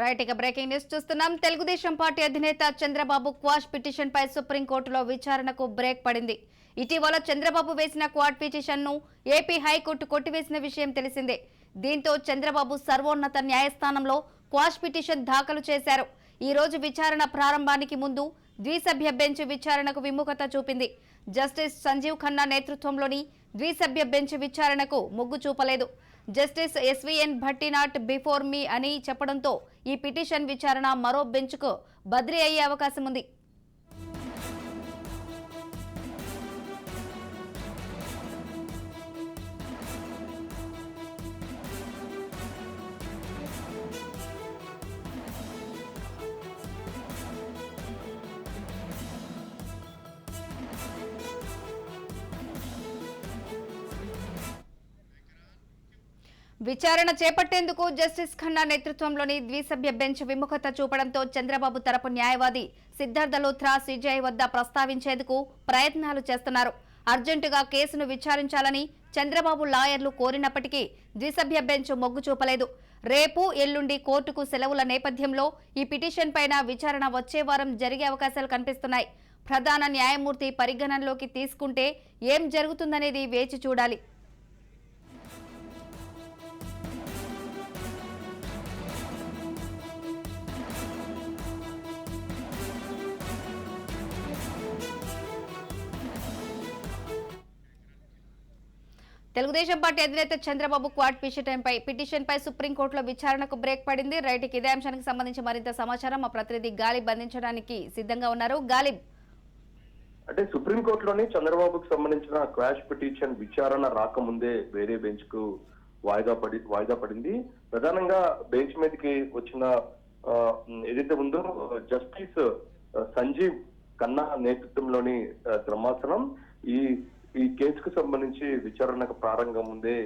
Right ఇక breaking news చూస్తున్నాం. Telugu Desam party అధినేత చంద్రబాబు క్వాష్ పిటిషన్ పై సుప్రీంకోర్టులో విచారణకు బ్రేక్ పడింది. ఇటీవల చంద్రబాబు వేసిన క్వాట్ పిటిషన్ను ఏపీ హైకోర్టు కొట్టివేసిన విషయం తెలిసిందే. దీంతో చంద్రబాబు సర్వోన్నత న్యాయస్థానంలో క్వాష్ పిటిషన్ దాఖలు చేశారు. ఈ రోజు విచారణ ప్రారంభానికి ముందు ద్విసభ్య బెంచ్ విచారణకు విముఖత చూపింది. జస్టిస్ సంజీవ్ ఖన్నా నేతృత్వంలోని ద్విసభ్య బెంచ్ విచారణకు మొగ్గు చూపలేదు జస్టిస్ ఎస్వీఎన్ భట్టినాట్ బిఫోర్ మీ అని చెప్పడంతో ఈ పిటిషన్ విచారణ మరో బెంచ్కు బదిలీ అయ్యే అవకాశం ఉంది విచారణ చేపట్టేందుకు జస్టిస్ ఖన్నా నేతృత్వంలోని ద్విసభ్య బెంచ్ విముఖత చూపడంతో చంద్రబాబు తరపు న్యాయవాది సిద్ధార్థ లోథ్రా సిజేఐ వద్ద ప్రస్తావించేందుకు ప్రయత్నాలు చేస్తున్నారు. అర్జెంటుగా కేసును విచారించాలని చంద్రబాబు లాయర్లు కోరినప్పటికీ ద్విసభ్య బెంచ్ మొగ్గు చూపలేదు. రేపు ఎల్లుండి కోర్టుకు సెలవుల నేపథ్యంలో ఈ పిటిషన్ పైన విచారణ వచ్చే వారం జరిగే అవకాశాలు కనిపిస్తున్నాయి. ప్రధాన న్యాయమూర్తి పరిగణనలోకి తీసుకుంటే ఏం జరుగుతుందనేది వేచి చూడాలి. తెలుగుదేశం పార్టీ అధినేత చంద్రబాబు క్వాడ్ పిటిషన్ పై సుప్రీంకోర్టులో విచారణకు బ్రేక్ పడింది. రైట్కి ఇదే అంశానికి సంబంధించి మరింత సమాచారం మా ప్రతినిధి గాలి బంధించడానికి సిద్ధంగా ఉన్నారు. గాలిబ్ అంటే సుప్రీంకోర్టులోని చంద్రబాబుకు సంబంధించిన క్వాష్ పిటిషన్ విచారణ రాకముందే వేరే బెంచ్కు వాయిదా పడి వాయిదా పడింది. ప్రధానంగా బెంచ్ మీదకి వచ్చిన ఏదైతే ఉందో జస్టిస్ సంజీవ్ కన్నా నేతృత్వంలోని ధర్మాసనం ఈ ఈ కేసుకు సంబంధించి విచారణకు ప్రారంభం ముందే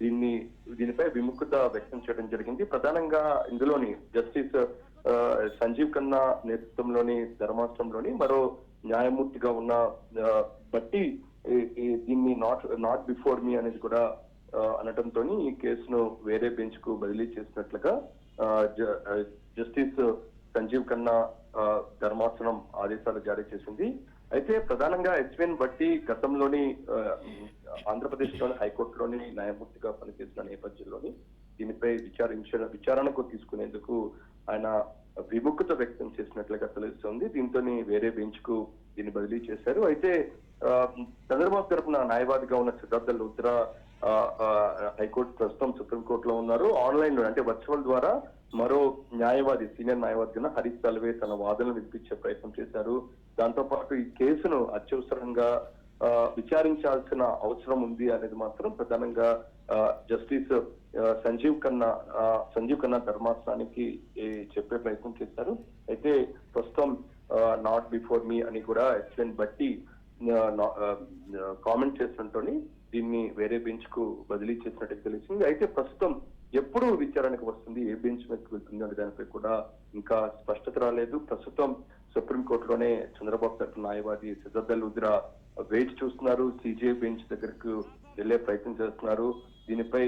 దీన్ని దీనిపై విముఖత వ్యక్తం చేయడం జరిగింది. ప్రధానంగా ఇందులోని జస్టిస్ సంజీవ్ ఖన్నా నేతృత్వంలోని ధర్మాసనంలోని మరో న్యాయమూర్తిగా ఉన్న బట్టి దీన్ని నాట్ నాట్ బిఫోర్ మీ అనేది కూడా అనటంతో ఈ కేసును వేరే బెంచ్కు బదిలీ చేసినట్లుగా జ- జస్టిస్ సంజీవ్ ఖన్నా ధర్మాసనం ఆదేశాలు జారీ చేసింది. అయితే ప్రధానంగా ఎస్విన్ బట్టి గతంలోని ఆంధ్రప్రదేశ్లోని హైకోర్టులోని న్యాయమూర్తిగా పనిచేసిన నేపథ్యంలోని దీనిపై విచారించ విచారణకు తీసుకునేందుకు ఆయన విముఖత వ్యక్తం చేసినట్లుగా తెలుస్తోంది. దీంతో వేరే బెంచ్కు దీన్ని బదిలీ చేశారు. అయితే చంద్రబాబు తరపున న్యాయవాదిగా ఉన్న సిద్ధార్థ లుద్రా హైకోర్టు ప్రస్తుతం సుప్రీంకోర్టులో ఉన్నారు. ఆన్లైన్లో అంటే వర్చువల్ ద్వారా మరో న్యాయవాది సీనియర్ న్యాయవాదిగా హరీష్ తల్వే తన వాదనలు వినిపించే ప్రయత్నం చేశారు. దాంతో పాటు ఈ కేసును అత్యవసరంగా విచారించాల్సిన అవసరం ఉంది అనేది మాత్రం ప్రధానంగా జస్టిస్ సంజీవ్ ఖన్నా సంజీవ్ ఖన్నా ధర్మాసనానికి చెప్పే ప్రయత్నం చేశారు. అయితే ప్రస్తుతం నాట్ బిఫోర్ మీ అని కూడా ఎస్ఎన్ బట్టి కామెంట్ చేసినట్టు దీన్ని వేరే బెంచ్కు బదిలీ చేసినట్టు తెలిసింది. అయితే ప్రస్తుతం ఎప్పుడు విచారణకు వస్తుంది ఏ బెంచ్ మీదకి వెళ్తుంది అనే దానిపై కూడా ఇంకా స్పష్టత రాలేదు. ప్రస్తుతం సుప్రీంకోర్టులోనే చంద్రబాబు తరపు న్యాయవాది సిద్ధార్థ ఉద్రా వెయిట్ చూస్తున్నారు. సిజిఐ బెంచ్ దగ్గరకు వెళ్ళే ప్రయత్నం చేస్తున్నారు. దీనిపై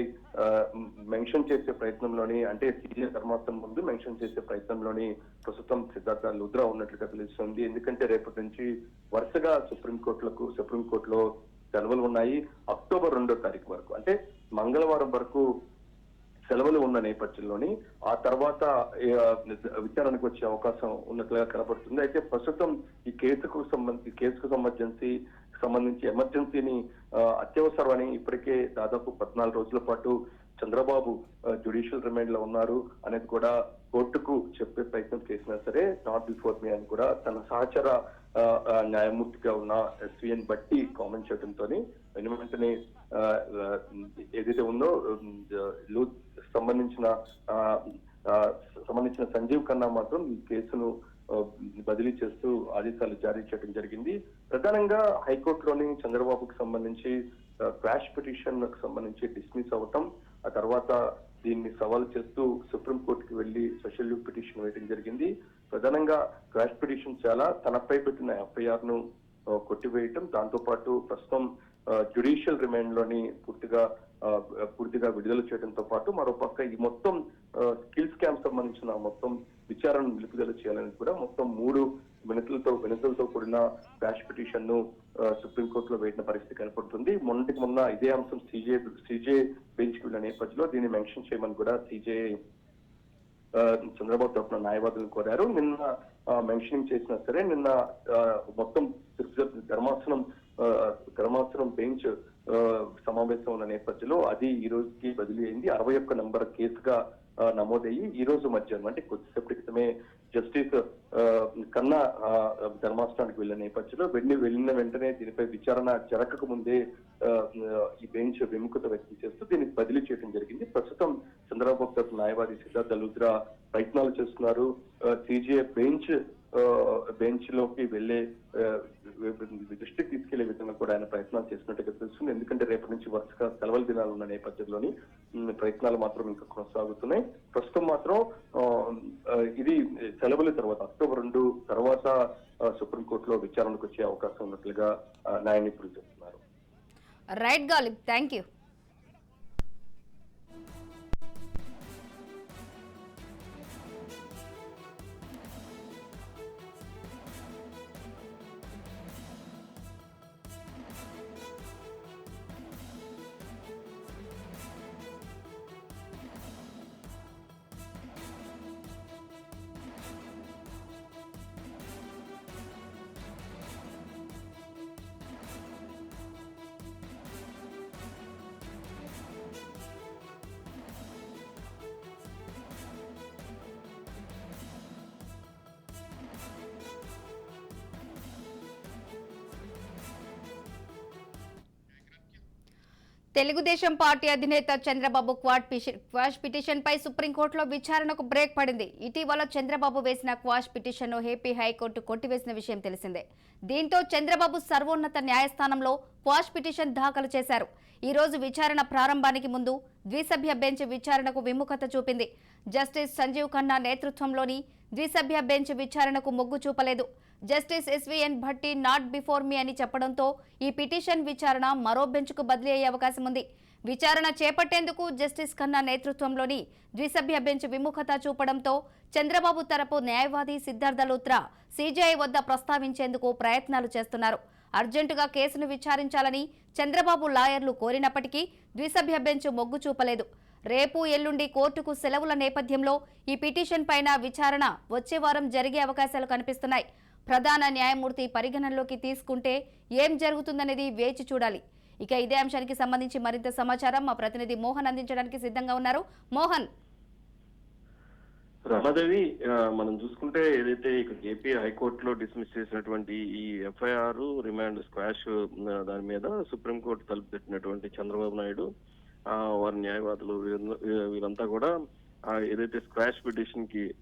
మెన్షన్ చేసే ప్రయత్నంలోని అంటే సీజే ధర్మాసనం ముందు మెన్షన్ చేసే ప్రయత్నంలోని ప్రస్తుతం సిద్ధార్థ లుద్రా ఉన్నట్లుగా తెలుస్తుంది. ఎందుకంటే రేపటి నుంచి వరుసగా సుప్రీంకోర్టులకు సుప్రీంకోర్టులో సెలవులు ఉన్నాయి. అక్టోబర్ రెండో తారీఖు వరకు అంటే మంగళవారం వరకు సెలవులు ఉన్న నేపథ్యంలోని ఆ తర్వాత విచారణకు వచ్చే అవకాశం ఉన్నట్లుగా కనబడుతుంది. అయితే ప్రస్తుతం ఈ కేసుకు సంబంధించి కేసుకు సంబంధించి సంబంధించి ఎమర్జెన్సీని అత్యవసరమని ఇప్పటికే దాదాపు పద్నాలుగు రోజుల పాటు చంద్రబాబు జ్యుడిషియల్ రిమైండ్లో ఉన్నారు అనేది కూడా కోర్టుకు చెప్పే ప్రయత్నం చేసినా సరే నాట్ బిఫోర్ మీ అని కూడా తన సహచర న్యాయమూర్తిగా ఉన్న ఎస్విఎన్ బట్టి కామెంట్ చేయడంతో వెంటనే ఏదైతే ఉందో లూత్ సంబంధించిన సంబంధించిన సంజీవ్ ఖన్నా మాత్రం ఈ కేసును బదిలీ చేస్తూ ఆదేశాలు జారీ చేయడం జరిగింది. ప్రధానంగా హైకోర్టులోని చంద్రబాబుకు సంబంధించి క్రాష్ పిటిషన్ సంబంధించి డిస్మిస్ అవటం ఆ తర్వాత దీన్ని సవాల్ చేస్తూ సుప్రీం కోర్టుకి వెళ్ళి స్పెషల్ లీవ్ పిటిషన్ వేయడం జరిగింది. ప్రధానంగా క్రాష్ పిటిషన్ చాలా తనపై పెట్టిన ఎఫ్ఐఆర్ను కొట్టివేయటం దాంతో పాటు ప్రస్తుతం జ్యుడిషియల్ రిమైండ్లోని పూర్తిగా పూర్తిగా విడుదల చేయడంతో పాటు మరోపక్క ఈ మొత్తం స్కిల్ స్కామ్ సంబంధించిన మొత్తం విచారణను నిలుపుదల చేయాలని కూడా మొత్తం మూడు వినతులతో వినతులతో కూడిన క్యాష్ పిటిషన్ను సుప్రీంకోర్టులో వేసిన పరిస్థితి కనపడుతుంది. మొన్నటికి మొన్న ఇదే అంశం సీజే సీజే బెంచ్కి వెళ్ళిన నేపథ్యంలో దీన్ని మెన్షన్ చేయమని కూడా సీజే చంద్రబాబు తరఫున న్యాయవాదులు కోరారు. నిన్న మెన్షనింగ్ చేసినా సరే నిన్న మొత్తం ధర్మాసనం ఆ, బెంచ్ సమావేశం ఉన్న నేపథ్యంలో అది ఈ రోజుకి బదిలీ అయింది అరవై ఒక్క నంబర్ కేసుగా నమోదయ్యి ఈ రోజు మధ్యాహ్నం అంటే కొద్దిసేపటి క్రితమే జస్టిస్ కన్నా ధర్మాసనానికి వెళ్ళిన నేపథ్యంలో వెళ్ళి వెళ్ళిన వెంటనే దీనిపై విచారణ జరగక ముందే ఈ బెంచ్ విముఖత వ్యక్తం చేస్తూ దీనికి బదిలీ చేయడం జరిగింది. ప్రస్తుతం చంద్రబాబు గారు న్యాయవాది సిద్ధార్థ లూత్రా ప్రయత్నాలు చేస్తున్నారు. సిజిఐ బెంచ్ బెంచ్లోకి వెళ్ళే దృష్టికి తీసుకెళ్ళే విధంగా కూడా ఆయన ప్రయత్నాలు చేసినట్టుగా తెలుస్తుంది. ఎందుకంటే రేపటి నుంచి వరుసగా సెలవుల దినాలు ఉన్న నేపథ్యంలోని ప్రయత్నాలు మాత్రం ఇంకా కొనసాగుతున్నాయి. ప్రస్తుతం మాత్రం ఇది సెలవుల తర్వాత అక్టోబర్ రెండు తర్వాత సుప్రీంకోర్టులో విచారణకు వచ్చే అవకాశం ఉన్నట్లుగా న్యాయ నిపుణులు చెప్తున్నారు. రైట్ గాలి థ్యాంక్ యూ తెలుగుదేశం పార్టీ అధినేత చంద్రబాబు క్వాడ్ క్వాష్ పిటిషన్ పై సుప్రీంకోర్టులో విచారణకు బ్రేక్ పడింది. ఇటీవల చంద్రబాబు వేసిన క్వాష్ పిటిషన్ను ఏపీ హైకోర్టు కొట్టివేసిన విషయం తెలిసిందే. దీంతో చంద్రబాబు సర్వోన్నత న్యాయస్థానంలో క్వాష్ పిటిషన్ దాఖలు చేశారు. ఈ రోజు విచారణ ప్రారంభానికి ముందు ద్విసభ్య బెంచ్ విచారణకు విముఖత చూపింది. జస్టిస్ సంజీవ్ ఖన్నా నేతృత్వంలోని ద్విసభ్య బెంచ్ విచారణకు మొగ్గు చూపలేదు. Justice SVN Bhatti not before me అని చెప్పడంతో ఈ పిటిషన్ విచారణ మరో బెంచ్కు బదిలీ అయ్యే అవకాశం ఉంది. విచారణ చేపట్టేందుకు జస్టిస్ ఖన్నా నేతృత్వంలోని ద్విసభ్య బెంచ్ విముఖత చూపడంతో చంద్రబాబు తరపు న్యాయవాది సిద్ధార్థ లూత్రా సీజీఐ వద్ద ప్రస్తావించేందుకు ప్రయత్నాలు చేస్తున్నారు. అర్జెంటుగా కేసును విచారించాలని చంద్రబాబు లాయర్లు కోరినప్పటికీ ద్విసభ్య బెంచ్ మొగ్గు చూపలేదు. రేపు ఎల్లుండి కోర్టుకు సెలవుల నేపథ్యంలో ఈ పిటిషన్ పైన విచారణ వచ్చే వారం జరిగే అవకాశాలు కనిపిస్తున్నాయి. ప్రధాన న్యాయమూర్తి పరిగణనలోకి తీసుకుంటే ఏం జరుగుతుందనేది వేచి చూడాలి. ఇక ఇదే అంశానికి సంబంధించి మరింత సమాచారం మా ప్రతినిధి మోహన్ అందించడానికి సిద్ధంగా ఉన్నారు. మోహన్. రమాదేవి మనం చూసుకుంటే ఏదైతే ఇక్కడ ఏపీ హైకోర్టులో డిస్మిస్ చేసినటువంటి ఈ ఎఫ్ఐఆర్ రిమాండ్ స్క్వాష్ దాని మీద సుప్రీంకోర్టు తలుపు పెట్టినటువంటి చంద్రబాబు నాయుడు వారి న్యాయవాదులు వీరంద- వీరంతా కూడా ఏదైతే స్క్రాష్ పిటిషన్కి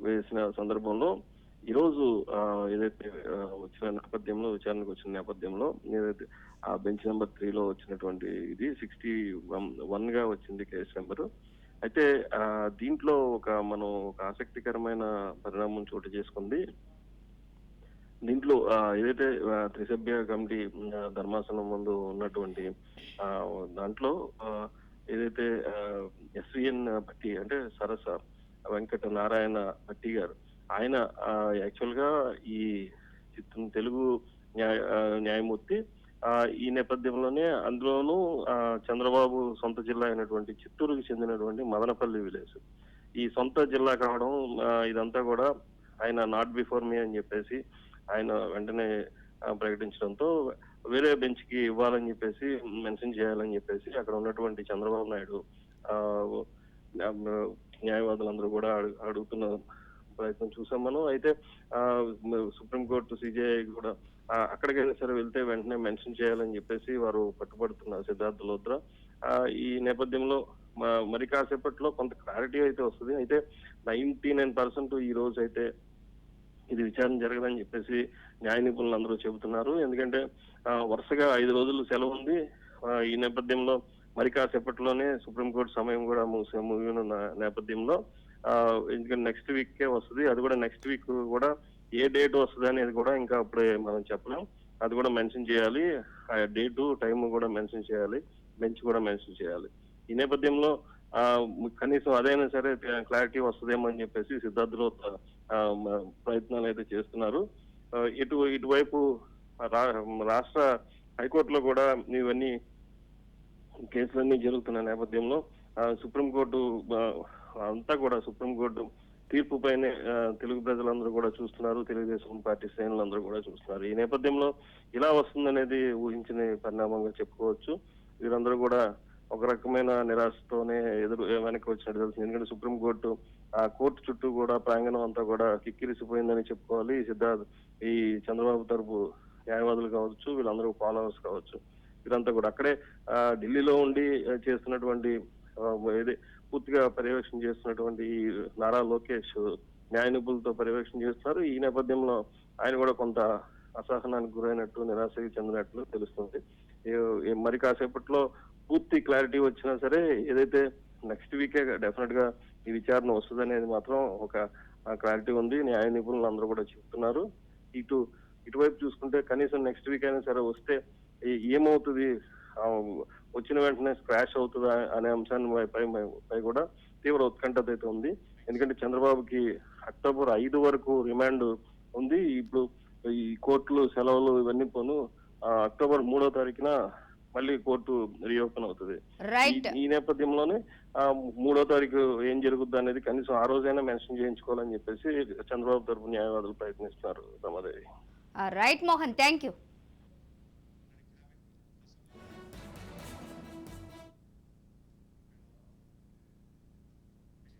వేసిన సందర్భంలో ఈరోజు ఏదైతే వచ్చిన నేపథ్యంలో విచారణకు వచ్చిన నేపథ్యంలో ఏదైతే ఆ బెంచ్ నెంబర్ త్రీలో వచ్చినటువంటి ఇది సిక్స్టీ వన్గా వచ్చింది కేసు నెంబరు. అయితే దీంట్లో ఒక మనం ఒక ఆసక్తికరమైన పరిణామం చోటు చేసుకుంది. దీంట్లో ఏదైతే త్రిసభ్య కమిటీ ధర్మాసనం ముందు ఉన్నటువంటి ఆ, దాంట్లో ఏదైతే ఎస్విఎన్ భట్టి అంటే సరస వెంకట నారాయణ భట్టి గారు ఆయన యాక్చువల్గా ఈ చిత్రం తెలుగు న్యాయ న్యాయమూర్తి ఆ, ఈ నేపథ్యంలోనే అందులోనూ ఆ, చంద్రబాబు సొంత జిల్లా అయినటువంటి చిత్తూరుకి చెందినటువంటి మదనపల్లి విలేజ్. ఈ సొంత జిల్లా కావడం ఇదంతా కూడా ఆయన నాట్ బిఫోర్ మీ అని చెప్పేసి ఆయన వెంటనే ప్రకటించడంతో వేరే బెంచ్కి ఇవ్వాలని చెప్పేసి మెన్షన్ చేయాలని చెప్పేసి అక్కడ ఉన్నటువంటి చంద్రబాబు నాయుడు న్యాయవాదులందరూ కూడా అడుగు- అడుగుతున్న ప్రయత్నం చూసాం మనం. అయితే ఆ, సుప్రీంకోర్టు సిజేఐ కూడా అక్కడికైనా సరే వెళ్తే వెంటనే మెన్షన్ చేయాలని చెప్పేసి వారు పట్టుబడుతున్నారు సిద్ధార్థ లోత్రా ఈ నేపథ్యంలో మరి కాసేపట్లో కొంత క్లారిటీ అయితే వస్తుంది. అయితే నైన్టీ నైన్ పర్సెంట్ ఈ రోజు అయితే ఇది విచారణ జరగదని చెప్పేసి న్యాయ నిపుణులు అందరూ చెబుతున్నారు. ఎందుకంటే వరుసగా ఐదు రోజులు సెలవు ఉంది. ఈ నేపథ్యంలో మరి కాసేపట్లోనే సుప్రీంకోర్టు సమయం కూడా ముగిసే- ముగియనున్న నేపథ్యంలో ఎందుకంటే నెక్స్ట్ వీక్ కే వస్తుంది. అది కూడా నెక్స్ట్ వీక్ కూడా ఏ డేట్ వస్తుంది అనేది కూడా ఇంకా అప్పుడే మనం చెప్పలేం. అది కూడా మెన్షన్ చేయాలి. ఆ డేటు టైం కూడా మెన్షన్ చేయాలి. బెంచ్ కూడా మెన్షన్ చేయాలి. ఈ నేపథ్యంలో కనీసం అదైనా సరే క్లారిటీ వస్తుందేమో అని చెప్పేసి సిద్ధార్థలో ప్రయత్నాలు అయితే చేస్తున్నారు. ఇటు ఇటువైపు రా- రాష్ట్ర హైకోర్టులో కూడా ఇవన్నీ కేసులన్నీ జరుగుతున్న నేపథ్యంలో సుప్రీంకోర్టు అంతా కూడా సుప్రీంకోర్టు తీర్పు పైనే తెలుగు ప్రజలందరూ కూడా చూస్తున్నారు. తెలుగుదేశం పార్టీ శ్రేణులందరూ కూడా చూస్తున్నారు. ఈ నేపథ్యంలో ఇలా వస్తుందనేది ఊహించిన పరిణామంగా చెప్పుకోవచ్చు. వీరందరూ కూడా ఒక రకమైన నిరాశతోనే ఎదురు వెనక్కి వచ్చినట్టు తెలుస్తుంది. ఎందుకంటే సుప్రీంకోర్టు ఆ కోర్టు చుట్టూ కూడా ప్రాంగణం అంతా కూడా కిక్కిరిసిపోయిందని చెప్పుకోవాలి. సిద్ధార్థ్ ఈ చంద్రబాబు తరపు న్యాయవాదులు కావచ్చు వీళ్ళందరూ ఫాలోవర్స్ కావచ్చు. వీరంతా కూడా అక్కడే ఢిల్లీలో ఉండి చేస్తున్నటువంటి ఏది పూర్తిగా పర్యవేక్షణ చేస్తున్నటువంటి ఈ నారా లోకేష్ న్యాయ నిపుణులతో పర్యవేక్షణ చేస్తున్నారు. ఈ నేపథ్యంలో ఆయన కూడా కొంత అసహనానికి గురైనట్టు నిరాశకి చెందినట్లు తెలుస్తుంది. మరి కాసేపట్లో పూర్తి క్లారిటీ వచ్చినా సరే ఏదైతే నెక్స్ట్ వీకే డెఫినెట్గా ఈ విచారణ వస్తుంది అనేది మాత్రం ఒక క్లారిటీ ఉంది. న్యాయ నిపుణులు అందరూ కూడా చెప్తున్నారు. ఇటు ఇటువైపు చూసుకుంటే కనీసం నెక్స్ట్ వీక్ అయినా సరే వస్తే ఏమవుతుంది? వచ్చిన వెంటనే స్క్రాష్ అవుతుందా అనే అంశాన్ని పై- కూడా తీవ్ర ఉత్కంఠత అయితే ఉంది. ఎందుకంటే చంద్రబాబుకి అక్టోబర్ ఐదు వరకు రిమాండ్ ఉంది. ఇప్పుడు ఈ కోర్టులు సెలవులు ఇవన్నీ పోను అక్టోబర్ మూడో తారీఖున మళ్ళీ కోర్టు రీఓపెన్ అవుతుంది. ఈ- నేపథ్యంలోనే మూడో తారీఖు ఏం జరుగుద్ది అనేది కనీసం ఆ రోజైనా మెన్షన్ చేయించుకోవాలని చెప్పేసి చంద్రబాబు తరపు న్యాయవాదులు ప్రయత్నిస్తున్నారు Ramadevi. Right Mohan thank you